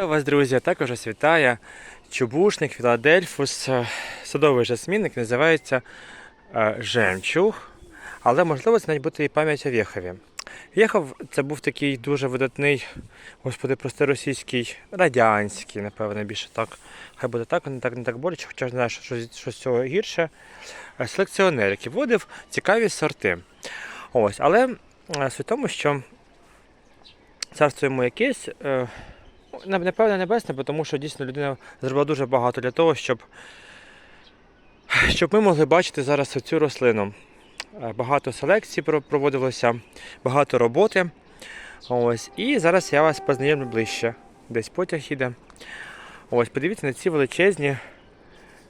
Вас, друзі! Також вас вітає чубушник Філадельфус. е, Садовий жасмінник називається е, Жемчуг. Але можливо це навіть буде і пам'ять о Вєхові. Вєхов це був такий дуже видатний, господи, прости російський, радянський, напевно, більше так. Хай буде так, не так, не так боляче, хоча не знаю, що, що, з- цього гірше. Е, Селекціонер, який вводив цікаві сорти. Ось, але суть в тому, що царство йому якесь. Ну, небесне, тому що дійсно людина зробила дуже багато для того, щоб, щоб ми могли бачити зараз цю рослину. Е, Багато селекцій проводилося, багато роботи. Ось. І зараз я вас познайомлю ближче. Десь потяг іде. Ось, подивіться на ці величезні,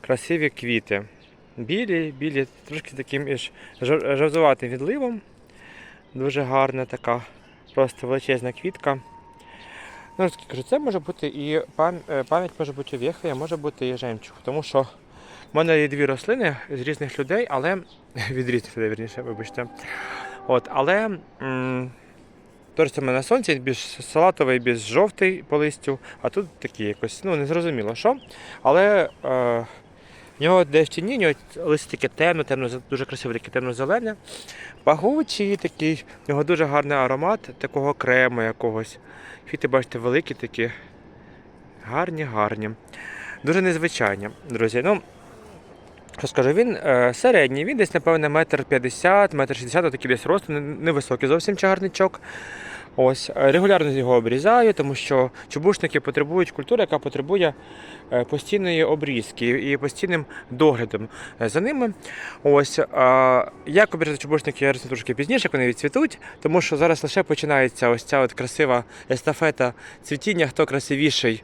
красиві квіти. Білі, білі, трошки таким жовтуватим відливом. Дуже гарна така, просто величезна квітка. Ну, кажу, це може бути і е, пам'ять може бути вєха, а може бути і жемчуг. Тому що в мене є дві рослини з різних людей, але від різних людей, верніше, вибачте. От, але то, що ж саме на сонці більш салатовий, більш жовтий по листю, а тут такий якось, ну не зрозуміло що. Але е, в нього де в тіні, в нього листя таке темно, темно, дуже красиве, таке темно-зелене. Пахучий такий, в нього дуже гарний аромат такого крему якогось. Квіти, бачите, великі такі. Гарні, гарні. Дуже незвичайні, друзі. Ну, що скажу, він е, середній, він десь, напевно, метр п'ятдесят, метр шістдесят, такий десь росту, невисокий зовсім чагарничок. Ось, е, регулярно його обрізаю, тому що чубушники потребують культури, яка потребує е, постійної обрізки і постійним доглядом е, за ними. Ось, як обрізати чубушники, я розповім трошки пізніше, як вони відцвітуть, тому що зараз лише починається ось ця от красива естафета цвітіння, хто красивіший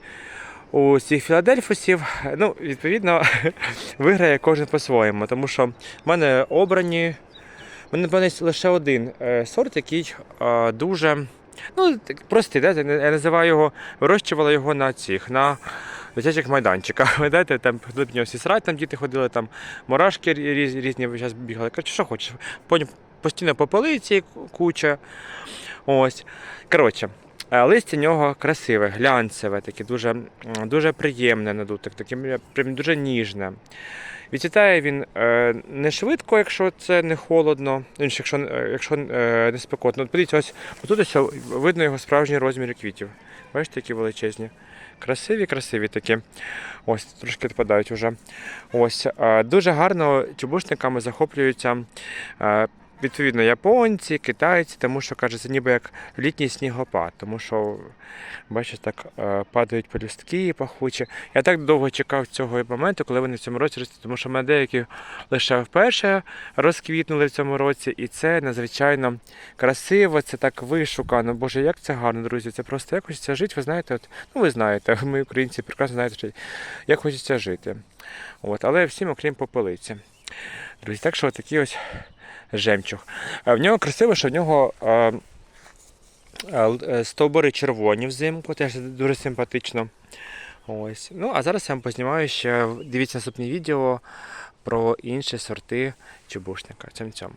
у цих філадельфусів. Ну, відповідно, виграє кожен по-своєму, тому що в мене обрані. У мене лише один сорт, який дуже ну, простий. Да? Я називаю його, вирощувала його на цих, на дитячих майданчиках. Ви знаєте, там в нього всі срать, там діти ходили, там мурашки різ, різні зараз бігали. Коротше, що хочеш. Потім постійно по полиці куча. Ось. Коротше. е, Листя нього красиве, глянцеве, таке дуже, дуже приємне на дотик, таке прям дуже ніжне. Відцвітає він е, не швидко, якщо це не холодно, якщо, е, якщо е, не спекотно. От подивіться, ось тут ось видно його справжні розміри квітів. Бачите, які величезні. Красиві, красиві такі. Ось, трошки відпадають вже. Ось, дуже гарно тюбушниками захоплюються. Відповідно, японці, китайці, тому що каже, це ніби як літній снігопад, тому що, бачите, так е, падають пелюстки пахучі. Я так довго чекав цього моменту, коли вони в цьому році ростуть, тому що в мене деякі лише вперше розквітнули в цьому році, і це надзвичайно красиво, це так вишукано. Боже, як це гарно, друзі. Це просто як хочеться жити. Ви знаєте, от, ну ви знаєте, ми українці прекрасно знаєте, що як хочеться жити. От, але всім, окрім попелиці. Друзі, так що такий ось жемчуг. В нього красиво, що в нього. е, е, е, Стовбури червоні взимку, теж дуже симпатично. Ось. Ну, а зараз я вам познімаю ще. Дивіться наступне відео про інші сорти чебушника. Цьом-цьом.